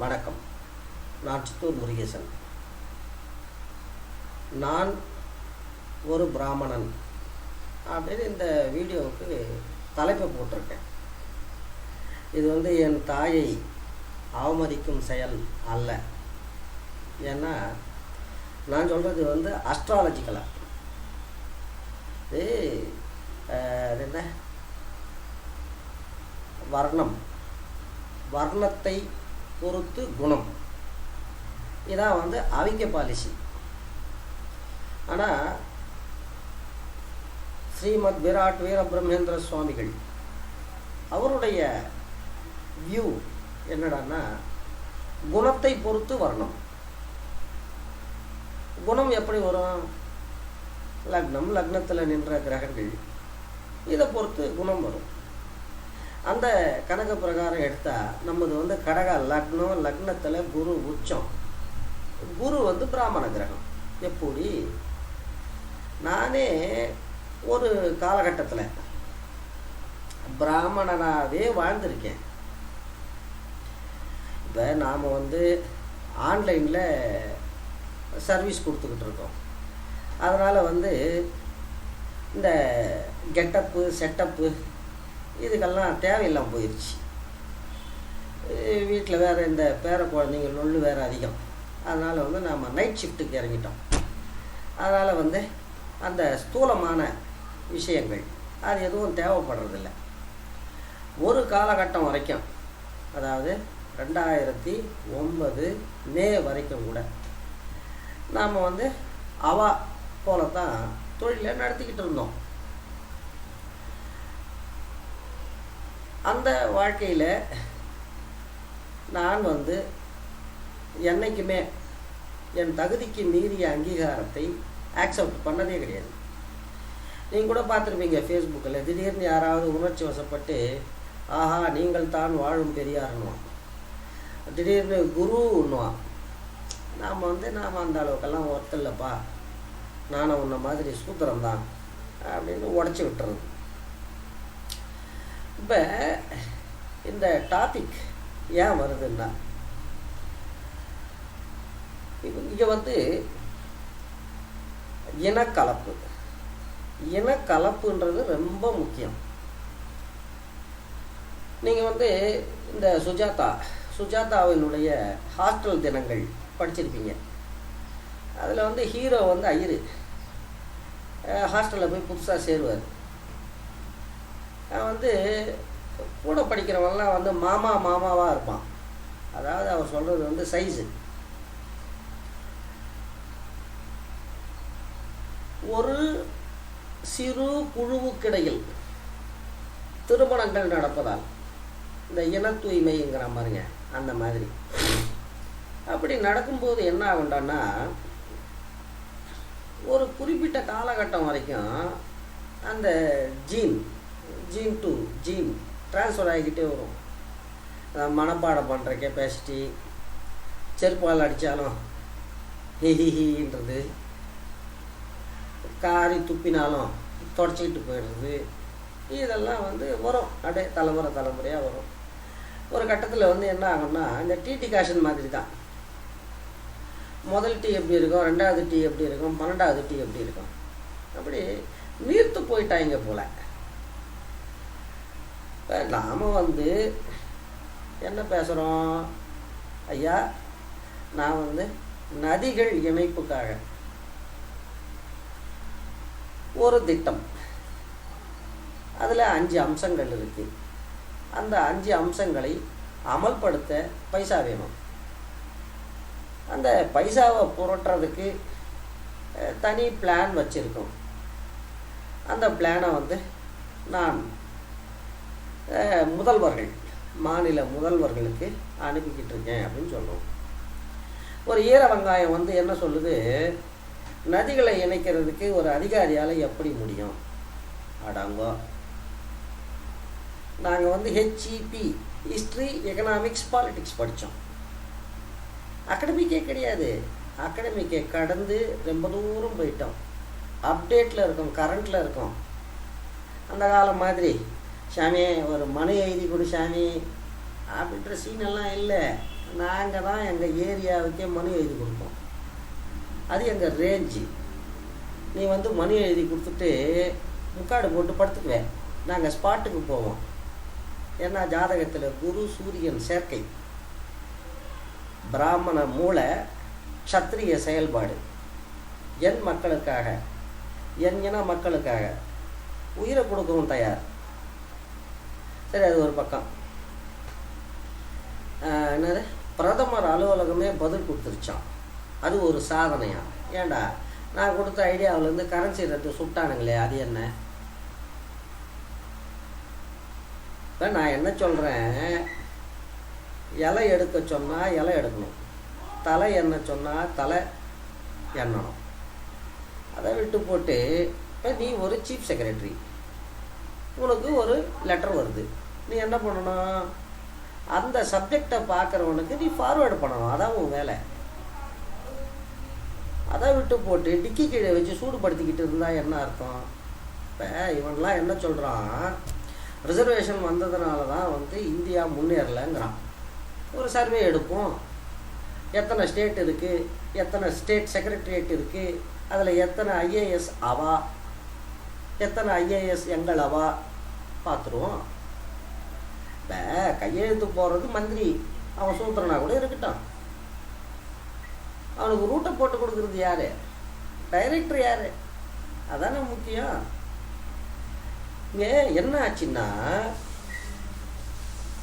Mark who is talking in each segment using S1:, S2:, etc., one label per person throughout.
S1: வணக்கம். நான் சித்தூர் முருகேசன். நான் ஒரு பிராமணன் அப்படின்னு இந்த வீடியோவுக்கு தலைப்பை போட்டிருக்கேன். இது வந்து என் தாயை அவமதிக்கும் செயல் அல்ல. ஏன்னா நான் சொல்கிறது வந்து அஸ்ட்ராலஜிக்கலாக இது என்ன? வர்ணம். வர்ணத்தை பொறுத்து குணம். இதான் வந்து அவங்க பாலிசி. ஆனால் ஸ்ரீமத் விராட் வீர பிரம்மேந்திர சுவாமிகள் அவருடைய வியூ என்னடான்னா குணத்தை பொறுத்து வரணும். குணம் எப்படி வரும்? லக்னம் லக்னத்தில் நின்ற கிரகங்கள் இதை பொறுத்து குணம் வரும். அந்த கணக்கு பிரகாரம் எடுத்தால் நம்மது வந்து கடக லக்னம் லக்னத்தில் குரு உச்சம். குரு வந்து பிராமண கிரகம். எப்படி? நானே ஒரு காலகட்டத்தில் பிராமணனாகவே வாழ்ந்திருக்கேன். இப்போ நாம் வந்து ஆன்லைனில் சர்வீஸ் கொடுத்துக்கிட்டு இருக்கோம். அதனால் வந்து இந்த கெட்டப்பு செட்டப்பு இதுக்கெல்லாம் தேவையில்லாமல் போயிடுச்சு வீட்டில் வேறு இந்த பேர குழந்தைங்க நொல் வேறு அதிகம். அதனால் வந்து நாம் நைட் ஷிஃப்ட்டுக்கு இறங்கிட்டோம். அதனால் வந்து அந்த ஸ்தூலமான விஷயங்கள் அது எதுவும் தேவைப்படுறதில்ல. ஒரு காலகட்டம் வரைக்கும் அதாவது ரெண்டாயிரத்தி ஒன்பது மே வரைக்கும் கூட நாம் வந்து அவா போல தான் தொழிலை நடத்திக்கிட்டு இருந்தோம். அந்த வாழ்க்கையில் நான் வந்து என்னைக்குமே என் தகுதிக்கு மீறிய அங்கீகாரத்தை ஆக்செப்ட் பண்ணதே கிடையாது. நீங்கள் கூட பார்த்துருப்பீங்க ஃபேஸ்புக்கில் திடீர்னு யாராவது உணர்ச்சி வசப்பட்டு ஆஹா நீங்கள் தான் வாழும் பெரியார்னுவான் திடீர்னு குருன்னுவான். நாம் வந்து நாம் அந்த அளவுக்கெல்லாம் ஒருத்தல்லப்பா இல்லைப்பா நானும் உன்ன மாதிரி சூத்திரம் தான் அப்படின்னு உடச்சி விட்டுறது. இப்போ இந்த டாபிக் ஏன் வருதுன்னா இங்கே வந்து இனக்கலப்பு. இனக்கலப்புன்றது ரொம்ப முக்கியம். நீங்கள் வந்து இந்த சுஜாதா சுஜாதாவினுடைய ஹாஸ்டல் தினங்கள் படிச்சிருப்பீங்க. அதில் வந்து ஹீரோ வந்து ஐயரு. ஹாஸ்டலில் போய் புதுசாக சேருவார். வந்து கூட படிக்கிறவங்களாம் வந்து மாமா மாமாவாக இருப்பான். அதாவது அவர் சொல்கிறது வந்து சைஸு. ஒரு சிறு குழுவுக்கிடையில் திருமணங்கள் நடப்பதால் இந்த இன தூய்மைங்கிற மாதிரிங்க அந்த மாதிரி. அப்படி நடக்கும்போது என்ன ஆகுண்டான்னா ஒரு குறிப்பிட்ட காலகட்டம் வரைக்கும் அந்த gene gene to gene transfer ஆகிக்கிட்டே வரும். மனப்பாடம் பண்ணுற கெப்பாசிட்டி செருப்பால் அடித்தாலும் ஹிஹிஹின்றது காரி துப்பினாலும் தொடச்சிக்கிட்டு போயிடுறது. இதெல்லாம் வந்து வரும். அப்படியே தலைமுறை தலைமுறையாக வரும். ஒரு கட்டத்தில் வந்து என்ன ஆகும்னா இந்த டிடி காஷன் மாதிரி தான் முதல் டீ எப்படி இருக்கும்? ரெண்டாவது டீ எப்படி இருக்கும்? பன்னெண்டாவது டீ எப்படி இருக்கும்? அப்படி நீர்த்து போயிட்டாங்க போல். இப்போ நாம் வந்து என்ன பேசுகிறோம் ஐயா நான் வந்து நதிகள் இணைப்புக்காக ஒரு திட்டம். அதில் அஞ்சு அம்சங்கள் இருக்குது அந்த அஞ்சு அம்சங்களை அமல்படுத்த பைசா வேணும். அந்த பைசாவை புரட்டுறதுக்கு தனி பிளான் வச்சுருக்கோம். அந்த பிளானை வந்து நான் முதல்வர்கள் மாநில முதல்வர்களுக்கு அனுப்பிக்கிட்டு இருக்கேன் அப்படின்னு சொல்கிறோம் ஒரு ஈர வெங்காயம் வந்து என்ன சொல்லுது? நதிகளை இணைக்கிறதுக்கு ஒரு அதிகாரியால் எப்படி முடியும்? அடங்கோ. நாங்கள் வந்து ஹெச்இபி ஹிஸ்ட்ரி எக்கனாமிக்ஸ் பாலிட்டிக்ஸ் படித்தோம் அகடமிக்கே கிடையாது. அகடமிக்கை கடந்து ரொம்ப தூரம் போயிட்டோம். அப்டேட்டில் இருக்கோம் கரண்ட்டில் இருக்கோம். அந்த காலம் மாதிரி. சாமி ஒரு மனு எழுதி கொடு சாமி. அப்படின்ற சீன் எல்லாம் இல்லை. நாங்கள் தான் எங்கள் ஏரியாவுக்கே மனு எழுதி கொடுப்போம் அது எங்கள் ரேஞ்சு நீ வந்து மனு எழுதி கொடுத்துட்டு முக்காடு போட்டு படுத்துக்குவேன் நாங்கள் ஸ்பாட்டுக்கு போவோம். ஏன்னா ஜாதகத்தில் குரு சூரியன் சேர்க்கை. பிராமண மூளை சத்திரிய செயல்பாடு. என் மக்களுக்காக என் இன மக்களுக்காக. உயிரை கொடுக்கவும் தயார். சரி அது ஒரு பக்கம். என்னது? பிரதமர் அலுவலகமே பதில் கொடுத்துருச்சான் அது ஒரு சாதனையா? ஏன்டா நான் கொடுத்த ஐடியாவிலேருந்து கரன்சி ரத்து சுட்டானுங்களே அது என்ன? இப்போ நான் என்ன சொல்கிறேன் இலை எடுக்க சொன்னால் இலை எடுக்கணும். தலை எண்ண சொன்னால் தலை எண்ணணும். அதை விட்டு போட்டு இப்போ நீ ஒரு சீஃப் செக்ரட்டரி உனக்கு ஒரு லெட்டர் வருது. நீ என்ன பண்ணணும்? அந்த சப்ஜெக்டை பார்க்குறவனுக்கு நீ ஃபார்வேர்டு பண்ணணும். அதான் உன் வேலை. அதை விட்டு போட்டு டிக்கி கீழே வச்சு சூடுபடுத்திக்கிட்டு இருந்தால் என்ன அர்த்தம்? இப்போ இவன்லாம் என்ன சொல்கிறான் ரிசர்வேஷன் வந்ததுனால தான் வந்து இந்தியா முன்னேறலைங்கிறான். ஒரு சர்வே எடுப்போம். எத்தனை ஸ்டேட் இருக்குது எத்தனை ஸ்டேட் செக்ரட்டரியேட் இருக்குது அதில் எத்தனை ஐஏஎஸ் அவா எத்தனை ஐஏஎஸ் எங்களவா? பார்த்துருவோம் இப்போ கையெழுத்து போடுறது மந்திரி. அவன் சூத்திரனா கூட இருக்கட்டும். அவனுக்கு ரூட்டை போட்டு கொடுக்குறது யார்? டைரக்டர் யார்? அதானே முக்கியம். இங்கே என்ன ஆச்சுன்னா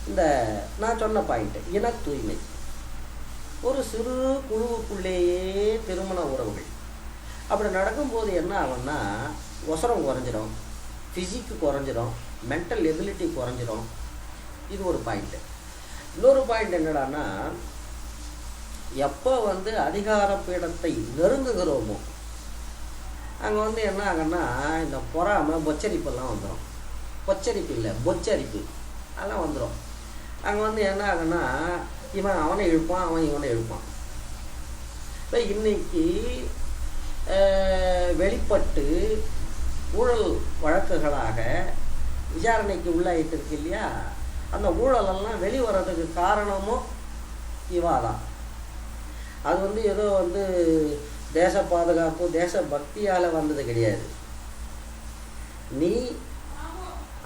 S1: இந்த நான் சொன்ன பாயிண்ட் இன தூய்மை ஒரு சிறு குழுவுக்குள்ளேயே திருமண உறவுகள். அப்படி நடக்கும்போது என்ன ஆகும்னா ஒசரம் குறைஞ்சிரும் ஃபிசிக்கு குறைஞ்சிரும் மென்டல் எபிலிட்டி குறைஞ்சிரும். இது ஒரு பாயிண்ட்டு இன்னொரு பாயிண்ட் என்னடான்னா எப்போ வந்து அதிகார பீடத்தை நெருங்குகிறோமோ அங்கே வந்து என்ன ஆகுன்னா இந்த பொறாமை பொச்சரிப்பெல்லாம் வந்துடும் பொச்சரிப்பு இல்லை பொச்சரிப்பு. அதெல்லாம் வந்துடும் அங்கே வந்து என்ன ஆகுன்னா இவன் அவனை இழுப்பான் அவன் இவனை இழுப்பான். இப்போ இன்னைக்கு வெளிப்பட்டு ஊழல் வழக்குகளாக விசாரணைக்கு உள்ளாயிட்டு இருக்கு இல்லையா? அந்த ஊழலெல்லாம் வெளிவரதுக்கு காரணமும் இவா தான் அது வந்து ஏதோ வந்து தேச பாதுகாப்பு தேச பக்தியால் வந்தது கிடையாது. நீ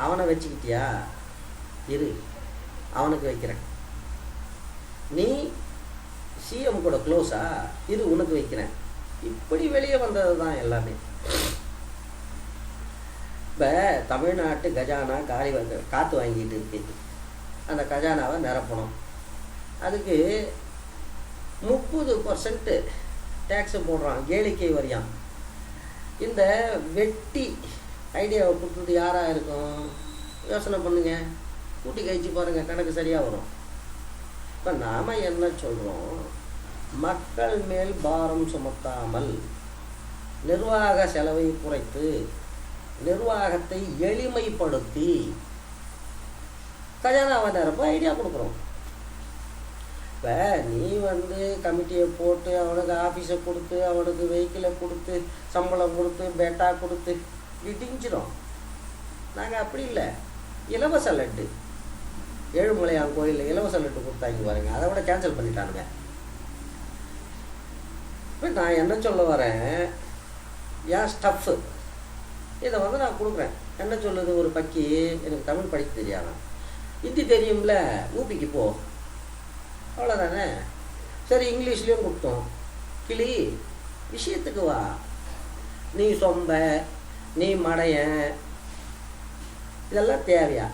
S1: அவனை வச்சுக்கிட்டியா? இரு அவனுக்கு வைக்கிறேன். நீ சிஎம் கூட க்ளோஸா இது உனக்கு வைக்கிறேன். இப்படி வெளியே வந்தது தான் எல்லாமே. இப்போ தமிழ்நாட்டு கஜானா காலி வ- காற்று வாங்கிட்டு இருக்கு. அந்த கஜானாவை நிரப்பணும். அதுக்கு முப்பது பர்சன்ட்டு டேக்ஸு போடுறான் கேளிக்கை வரியான் இந்த வெட்டி ஐடியாவை கொடுத்தது யாராக இருக்கும்? யோசனை பண்ணுங்க. கூட்டி கழிச்சு பாருங்கள் கணக்கு சரியாக வரும். இப்போ நாம் என்ன சொல்கிறோம் மக்கள் மேல் பாரம் சுமத்தாமல் நிர்வாக செலவை குறைத்து நிர்வாகத்தை எளிமைப்படுத்தி கஜானாவை நிரப்ப ஐடியா கொடுக்குறோம். இப்போ நீ வந்து கமிட்டியை போட்டு அவனுக்கு ஆஃபீஸை கொடுத்து அவனுக்கு வெஹிக்கிளை கொடுத்து சம்பளம் கொடுத்து பேட்டா கொடுத்து இடிஞ்சிரும் நாங்கள் அப்படி இல்லை. இலவச லட்டு. ஏழுமலையான் கோயிலில் இலவச லட்டு கொடுத்தாங்க பாருங்க. அதை விட கேன்சல் பண்ணிட்டானுங்க. இப்போ நான் என்ன சொல்ல வரேன்? ஏன் ஸ்டஃப்பு இதை வந்து நான் கொடுக்குறேன். என்ன சொல்லுது ஒரு பக்கி? எனக்கு தமிழ் படிக்க தெரியாதான். ஹிந்தி தெரியும்ல? ஊபிக்கு போ. அவ்வளோதானே சரி இங்கிலீஷ்லேயும் கொடுத்தோம். கிளி விஷயத்துக்கு வா. நீ சொம்ப நீ மடைய. இதெல்லாம் தேவையா?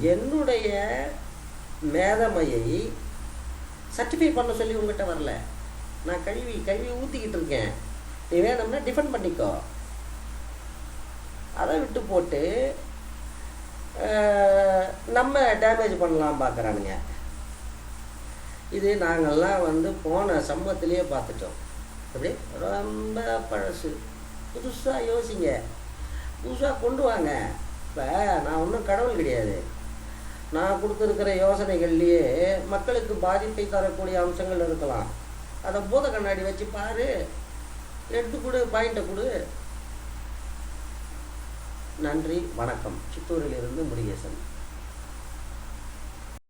S1: என்னுடைய மேதமையை சர்டிஃபை பண்ண சொல்லி உங்ககிட்ட வரல. நான் கழுவி கழுவி ஊற்றிக்கிட்டு இருக்கேன். நீ வேணும்னா டிஃபன் பண்ணிக்கோ. அதை விட்டு போட்டு நம்ம டேமேஜ் பண்ணலாம் பார்க்குறானுங்க இது நாங்கள்லாம் வந்து போன சம்பவத்திலேயே பார்த்துட்டோம். எப்படி? ரொம்ப பழசு. புதுசாக யோசிங்க. புதுசாக கொண்டு வாங்க. இப்போ நான் ஒன்றும் கடவுள் கிடையாது. நான் கொடுத்துருக்கிற யோசனைகள்லேயே மக்களுக்கு பாதிப்பை தரக்கூடிய அம்சங்கள் இருக்கலாம். அதை பூத கண்ணாடி வச்சு பாரு. எடுத்து கொடு பாயிண்ட்டை கொடு. நன்றி வணக்கம். சித்தூரிலிருந்து முருகேசன்.